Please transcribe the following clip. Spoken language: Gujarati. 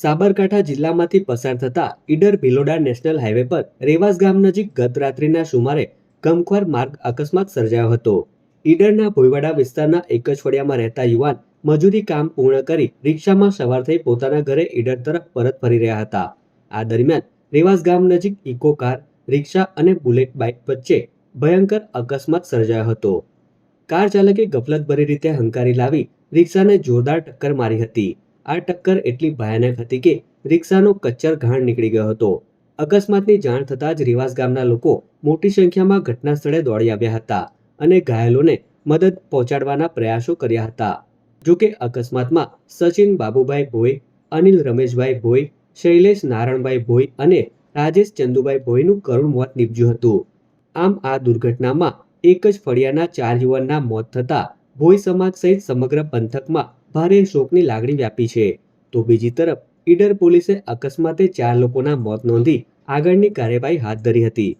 સાબરકાંઠા જિલ્લામાંથી પસાર થતા ઈડર ભિલોડા નેશનલ હાઈવે પર રેવાસ ગામ નજીક ગત રાત્રિના સુમારે ગમખ્વાર માર્ગ અકસ્માત સર્જાયો હતો. ઈડરના ભોયવાડા વિસ્તારના એક જ ફળિયામાં રહેતા યુવાન મજૂરી કામ પૂર્ણ કરી રિક્ષામાં સવાર થઈ પોતાના ઘરે ઈડર તરફ પરત ફરી રહ્યા હતા. આ દરમિયાન રેવાસ ગામ નજીક ઇકો કાર, રિક્ષા અને બુલેટ બાઇક વચ્ચે ભયંકર અકસ્માત સર્જાયો હતો. કાર ચાલકે ગફલતભરી રીતે હંકારી લાવી રિક્ષાને જોરદાર ટક્કર મારી હતી. આ ટક્કર એટલી ભયાનક હતી કે રિક્ષાનો કચ્ચર ઘાણ નીકળી ગયો હતો. અકસ્માતની જાણ થતાં જ રિવાસ ગામના લોકો મોટી સંખ્યામાં ઘટના સ્થળે દોડી આવ્યા હતા અને ઘાયલોને મદદ પહોંચાડવાના પ્રયાસો કર્યા હતા. જો કે અકસ્માતમાં સચિન બાબુભાઈ ભોઈ, અનિલ રમેશભાઈ ભોઈ, શૈલેષ નારણભાઈ ભોઈ અને રાજેશ ચંદુભાઈ ભોઈનું કરુણ મોત નીપજ્યું હતું. આમ આ દુર્ઘટનામાં એક જ ફળિયાના ચાર યુવાનના મોત થતાં ભોઈ સમાજ સહિત સમગ્ર પંથકમાં ભારે શોકની લાગણી વ્યાપી છે. તો બીજી તરફ ઈડર પોલીસે અકસ્માતે ચાર લોકોના મોત નોંધી આગળની કાર્યવાહી હાથ ધરી હતી.